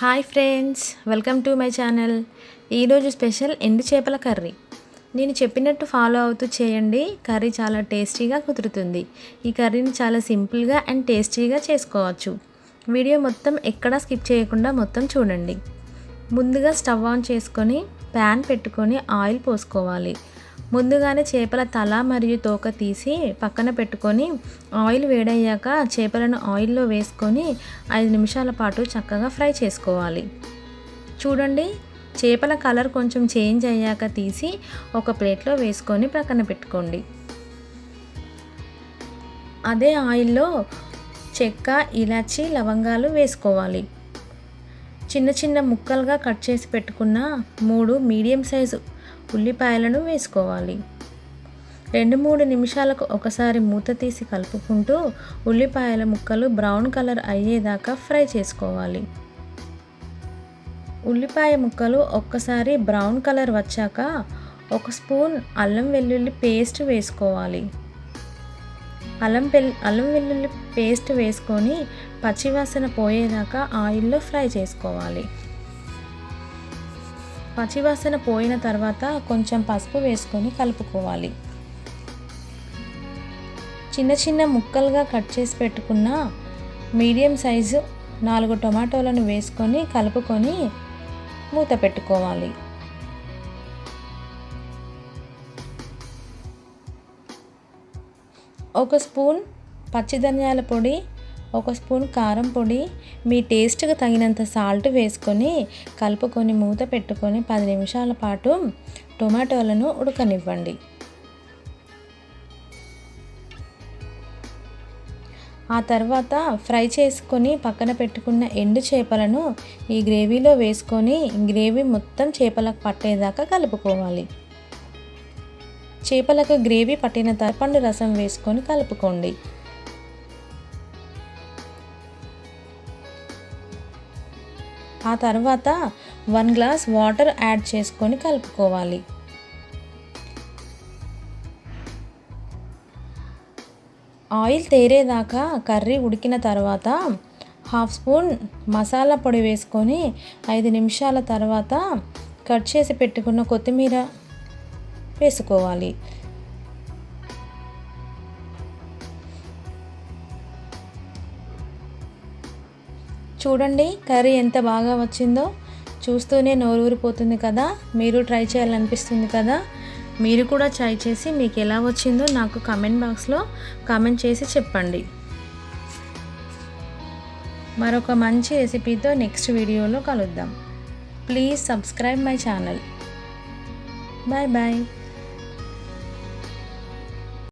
Hi friends welcome to my channel. ఈరోజు special ఎండు చేపల కర్రీ. నేను చెప్పినట్టు ఫాలో అవుతూ చేయండి కర్రీ చాలా టేస్టీగా కుదురుతుంది. ఈ కర్రీని చాలా సింపుల్గా అండ్ టేస్టీగా చేసుకోవచ్చు. వీడియో మొత్తం ఎక్కడా స్కిప్ చేయకుండా మొత్తం చూడండి. ముందుగా స్టవ్ ఆన్ చేసుకొని ప్యాన్ పెట్టుకొని ఆయిల్ పోసుకోవాలి. ముందుగానే చేపల తల మరియు తోక తీసి పక్కన పెట్టుకొని ఆయిల్ వేడయ్యాక చేపలను ఆయిల్లో వేసుకొని ఐదు నిమిషాల పాటు చక్కగా ఫ్రై చేసుకోవాలి. చూడండి చేపల కలర్ కొంచెం చేంజ్ అయ్యాక తీసి ఒక ప్లేట్లో వేసుకొని పక్కన పెట్టుకోండి. అదే ఆయిల్లో చెక్క ఇలాచి లవంగాలు వేసుకోవాలి. చిన్న చిన్న ముక్కలుగా కట్ చేసి పెట్టుకున్న మూడు మీడియం సైజు ఉల్లిపాయలను వేసుకోవాలి. రెండు మూడు నిమిషాలకు ఒకసారి మూత తీసి కలుపుకుంటూ ఉల్లిపాయల ముక్కలు బ్రౌన్ కలర్ అయ్యేదాకా ఫ్రై చేసుకోవాలి. ఉల్లిపాయ ముక్కలు ఒక్కసారి బ్రౌన్ కలర్ వచ్చాక ఒక స్పూన్ అల్లం వెల్లుల్లి పేస్ట్ వేసుకోవాలి. అల్లం వెల్ అల్లం వెల్లుల్లి పేస్ట్ వేసుకొని పచ్చివాసన పోయేదాకా ఆయిల్లో ఫ్రై చేసుకోవాలి. పచ్చివాసన పోయిన తర్వాత కొంచెం పసుపు వేసుకొని కలుపుకోవాలి. చిన్న చిన్న ముక్కలుగా కట్ చేసి పెట్టుకున్న మీడియం సైజు నాలుగు టొమాటోలను వేసుకొని కలుపుకొని మూత పెట్టుకోవాలి. ఒక స్పూన్ పచ్చి ధనియాల పొడి ఒక స్పూన్ కారం పొడి మీ టేస్ట్కి తగినంత సాల్ట్ వేసుకొని కలుపుకొని మూత పెట్టుకొని పది నిమిషాల పాటు టొమాటోలను ఉడకనివ్వండి. ఆ తర్వాత ఫ్రై చేసుకొని పక్కన పెట్టుకున్న ఎండు చేపలను ఈ గ్రేవీలో వేసుకొని గ్రేవీ మొత్తం చేపలకు పట్టేదాకా కలుపుకోవాలి. చేపలకు గ్రేవీ పట్టిన తర్పండు రసం వేసుకొని కలుపుకోండి. ఆ తర్వాత వన్ గ్లాస్ వాటర్ యాడ్ చేసుకొని కలుపుకోవాలి. ఆయిల్ తేరేదాకా కర్రీ ఉడికిన తర్వాత హాఫ్ స్పూన్ మసాలా పొడి వేసుకొని ఐదు నిమిషాల తర్వాత కట్ చేసి పెట్టుకున్న కొత్తిమీర వేసుకోవాలి. చూడండి కర్రీ ఎంత బాగా వచ్చిందో. చూస్తూనే నోరూరిపోతుంది కదా. మీరు ట్రై చేయాలనిపిస్తుంది కదా. మీరు కూడా ట్రై చేసి మీకు ఎలా వచ్చిందో నాకు కామెంట్ బాక్స్లో కామెంట్ చేసి చెప్పండి. మరొక మంచి రెసిపీతో నెక్స్ట్ వీడియోలో కలుద్దాం. Please subscribe my channel. Bye bye.